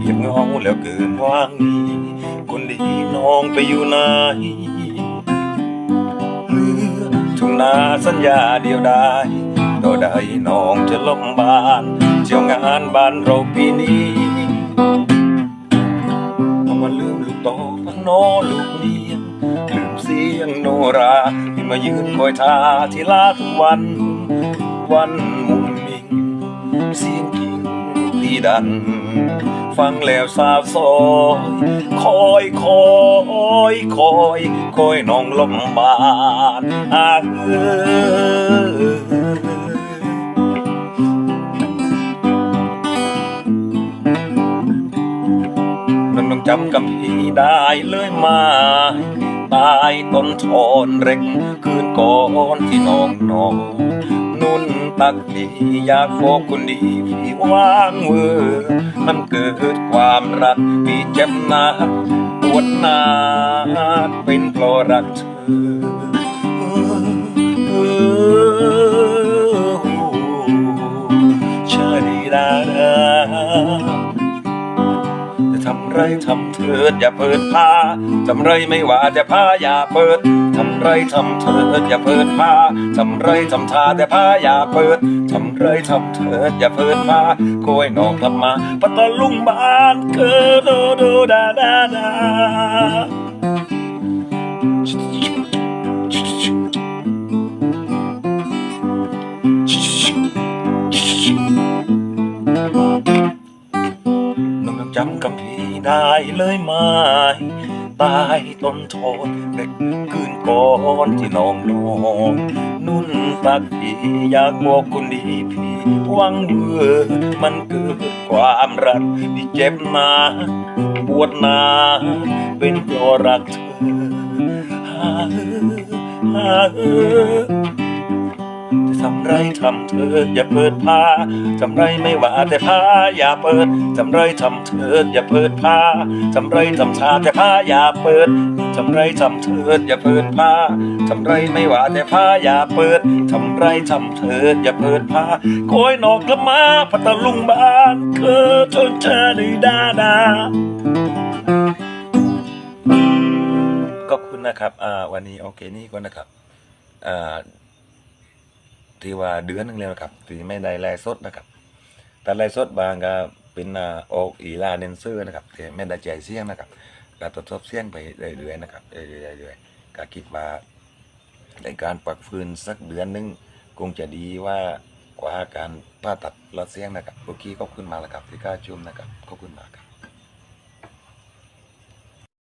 เหยียบเงาแล้วเกินว่างนี้คนดีน้องไปอยู่ไหนเมื่อทุ่งนาสัญญาเดียวได้ต่อใดน้องจะล้มบานเที่ยวงานบ้านเราปีนี้เอามาลืมลูกโตฟังโนลูกเมียลืมเสียงโนราที่มายืนคอยท่าที่ลาทุกวัน วันมุงมิงเสียงกิ ดัน ฟังแล้วสาบซอยคอยคอยคอยคอยน้องลมบานอาเออ จำกับพีได้เลยมาตายต้นทอนเร็กคืนก่อนที่น้องนอนนุ่นตักดีอยากบอกคนดีพี่ว่างเวอร์มันเกิดความรักพี่เจ็บหนักปวดหนักเป็นเพราะรักเธอ ทำไรทำเถิดอย่าเปิดผ้าทำไรไม่ว่าแต่ผ้าอย่าเปิดทำไรทำเถิดอย่าเปิดผ้าทำไรทำท่าแต่ผ้าอย่าเปิดทำไรทำเถิดอย่าเปิดผ้าโกยนอกกลับมาปะตตาลุงบ้านเกิดโดโดดาดาดาำกับพี่ได้เลยไหมตายต้นโทนเด็กคืนก่อนที่น้องนอนนุ่นตักพี่อยากบอกคนดีพี่หวังเมื่อมันเกิดความรักที่เจ็บหนาปวดนาเป็นเพราะรักเธอหาหา ทำไรทำเถิดอย่าเปิดผ้าทำไรไม่ว่าแต่ผ้าอย่าเปิดทำไรทำเถิดอย่าเปิดผ้าทำไรทำชาแต่ผ้าอย่าเปิดทำไรทำเถิดอย่าเปิดผ้าทำไรไม่ว่าแต่ผ้าอย่าเปิดทำไรทำเถิดอย่าเปิดผ้าโกยนอกกระมาพัตลุงบ้านเกิดจนเธอได้ดาดาขอบคุณนะครับวันนี้โอเคนี่ก็นะครับ ที่ว่าเดือนนึงแล้วนะครับที่ไม่ได้ไลฟ์สดนะครับแต่ไลฟ์สดบางก็เป็นออกอีลาเดนเซอร์นะครับที่ไม่ได้ใจายเสียงนะครับก็ทดสอบเสียงไปเรื่อยๆนะครับเรื่อยๆเรื่อยๆก็คิดว่าในการปักฟืนสักเดือนนึงคงจะดีว่ากว่าการผ่าตัดลดเสียงนะครับโอเคขอบคุณมาแล้วครับที่กล้าชมนะครับขอบคุณมากครับ